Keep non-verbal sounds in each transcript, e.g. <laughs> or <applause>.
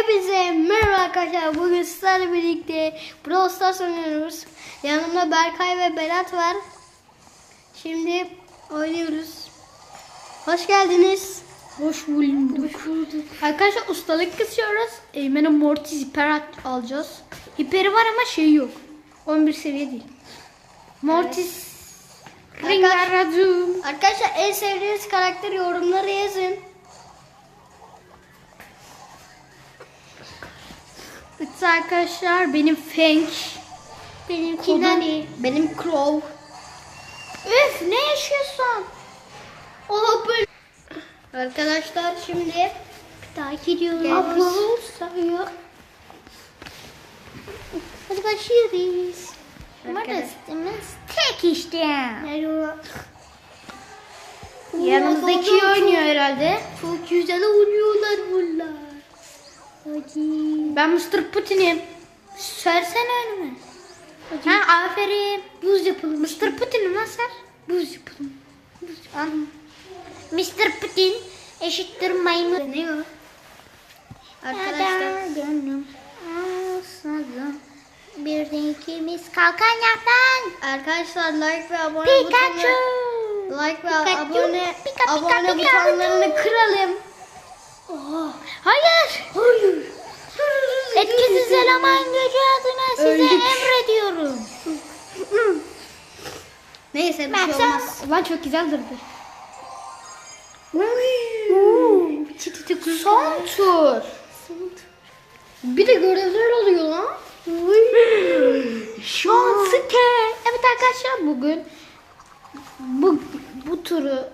Hepinize merhaba arkadaşlar. Bugün sizlerle birlikte Brawl Stars oynuyoruz. Yanımda Berkay ve Berat var. Şimdi oynuyoruz. Hoş geldiniz. Hoş bulduk. Arkadaşlar ustalık kısıyoruz. Eymen'e Mortis hiper alacağız. Hiperi var ama şey yok. 11 seviye değil. Mortis Ringaradum. Arkadaşlar en sevdiğiniz karakter yorumlara yazın. Evet arkadaşlar benim Feng. Benimki Kodum-. Benim Crow. Üf ne yaşıyorsun? Oha böyle. Arkadaşlar şimdi takip ediyoruz. Abla sayıyor. Hadi başlıyoruz. Mortis'imiz tek işte. Merhaba. Yanımızdaki oynuyor herhalde. Çok güzel oynuyorlar bunlar. Hadi. Ben Mr. Putin'im. Sersene önüme. Ha aferin. Buz yapalım. Mr. Putin'im lan sen. Buz yapalım. An- Mr. Putin eşittir maymun. Ne o? Arkadaşlar. gönlüm asla bir ikimiz kalkan yapan Arkadaşlar like ve abone Pikachu. butonuna like ve Pikachu, abone Pika, Pika, abone Pika, butonlarını Pika. kıralım. Hayır. Hayır. Etkisiz eleman gücü adına size Öldük. emrediyorum. Neyse bir şey Baksan. olmaz. Ulan çok güzel durdu. Son Son tur. Bir de görevler oluyor lan. Şansı ke. Evet arkadaşlar bugün bu bu turu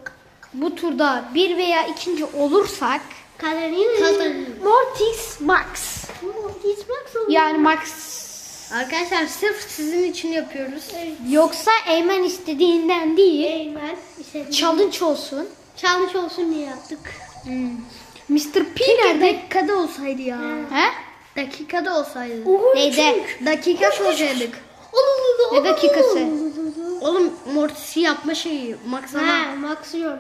bu turda bir veya ikinci olursak Kadarıyla. Kadarıyla. Mortis Max. Gitmek zorunda. Yani Max Arkadaşlar sırf sizin için yapıyoruz. yoksa Eymen istediğinden değil. Eymen. işte Challenge olsun. challenge olsun diye yaptık. Mr. P Keşke nerede? dakikada olsaydı ya. He? Dakikada olsaydı. Neyde? Dakika soracaktık. Ne dakikası? Oğlum mortisi yapma şeyi. Maksama. Ha, maksıyor.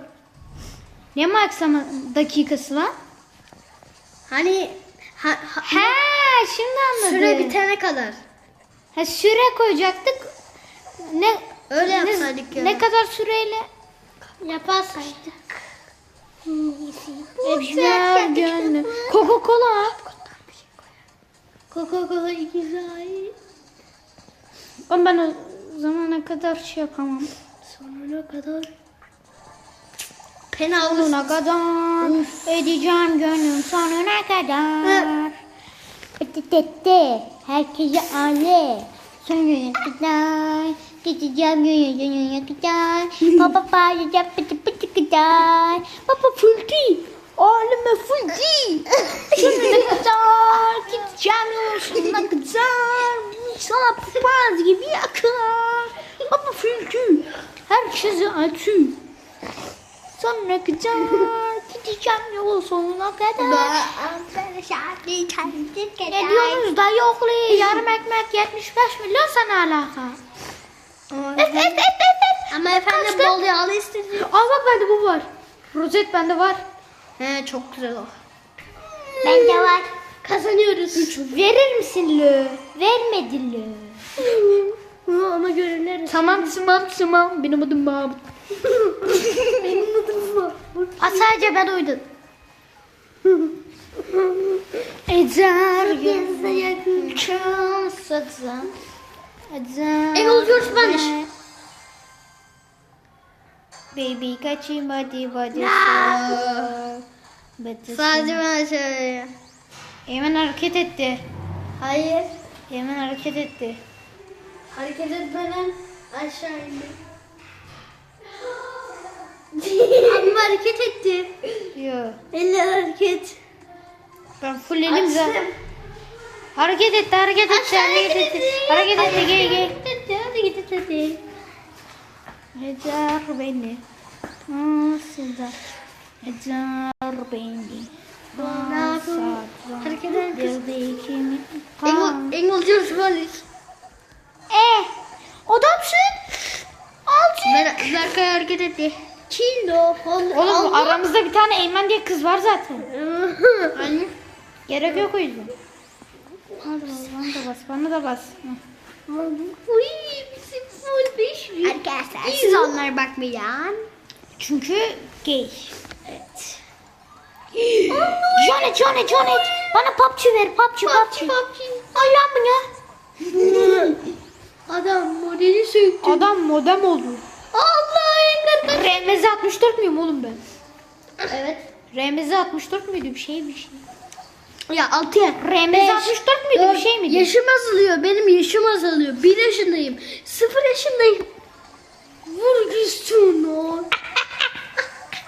Ne Max ama dakikası lan? Hani ha, ha- He, şimdi anladım. süre bitene kadar. Ha, süre koyacaktık. Ne Öyle ne, yapsaydık ya. ne kadar süreyle? Yaparsaydık. Güzel gönlüm. Coca Cola. Coca Cola güzel. Ama ben o zamana kadar şey yapamam. Sonuna kadar. Penaltı. Sonuna kadar edeceğim gönlüm sonuna kadar. Tete herkese ale. Sonuna kadar geçeceğim gönlüm sonuna kadar. Papa paylaşacağım pıtı pıtı kadar. Papa fulki. Aleme fulki. <laughs> Sonuna kadar gideceğim yolun sonuna kadar. Sana papaz gibi yakar. Papa fulki. Herkese açıyor. Sonra kadar <laughs> gideceğim yol sonuna kadar. Ne diyorsunuz da yoklu yarım ekmek 75 milyon sana alaka. Evet evet evet evet. Ama efendim Kaçtı? bol yağlı istedi. Al bak bende bu var. Rozet bende var. He çok güzel o. Bende var. Kazanıyoruz. Verir misin lö? Vermedi. Hı, <laughs> Ama görevler. Tamam tamam tamam. Benim adım Mahmut. Benim adım var. Ha, sadece ben uydum. Eder gözü çalsatın. Eder Ev your Spanish. Baby kaçayım hadi hadi. Sadece ben söyleyeyim. Hemen hareket etti. Hayır. Hemen hareket etti. Hareket etmeden aşağı indim. Ama hareket etti. Yok. Eller hareket. Ben full elim zaten. Hareket etti hareket etti hareket etti. Hareket etti gel gel. Hareket etti. Hareket etti. Eder beni. Nasıl da eder beni. Yapalım? Hareket. Dildekimi. Engel, Engel Spanish. Eh, adamsın. Alçı. Ber Berkay hareket etti. Kilo. Oğlum aramızda bir tane Eymen diye kız var zaten. <laughs> Hani? Gerek yok o yüzden. Hadi bana da bas, bana da bas. Uy bizim full 5 Arkadaşlar, İyi onlar bakmayan. Çünkü gay. Evet. Johnny, Johnny, Johnny. Bana PUBG ver, PUBG, PUBG. PUBG. Allah mı ya? Adam modeli söktü. Adam modem oldu. RMZ 64 müyüm oğlum ben? Evet. RMZ 64 müydü bir şey bir şey. Ya 6 ya. RMZ 64 müydü bir şey miydi? Yaşım azalıyor. Benim yaşım azalıyor. 1 yaşındayım. 0 yaşındayım. Vur gitsin o. <laughs>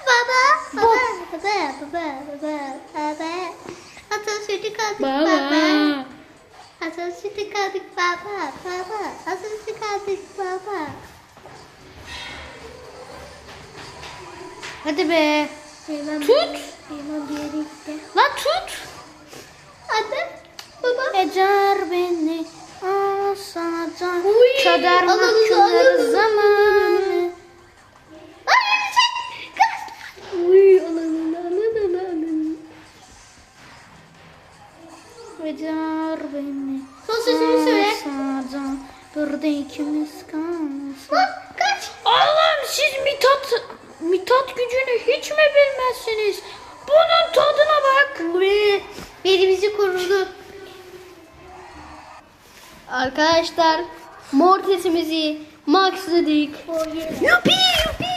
baba, baba, baba, baba, baba, baba. Atasözü kaldık baba. Atasözü kaldık baba, baba. Atasözü kaldık baba. Hadi be. Hemen Tut. Hemen bir yere gitti. Lan tut. Anne, baba. Ecer beni Uy, kadar alalım, mahkumlar alalım. zamanı. Ay, çek. Kaç. Uy, alalım, alalım, alalım. Ecer beni Son sözünü söyle. asacak burada ikimiz kalsın. Lan, siz mitat mitat gücünü hiç mi bilmezsiniz? Bunun tadına bak. Belimizi korudu. Arkadaşlar, mortisimizi maxladık. Yupi yupi yupi.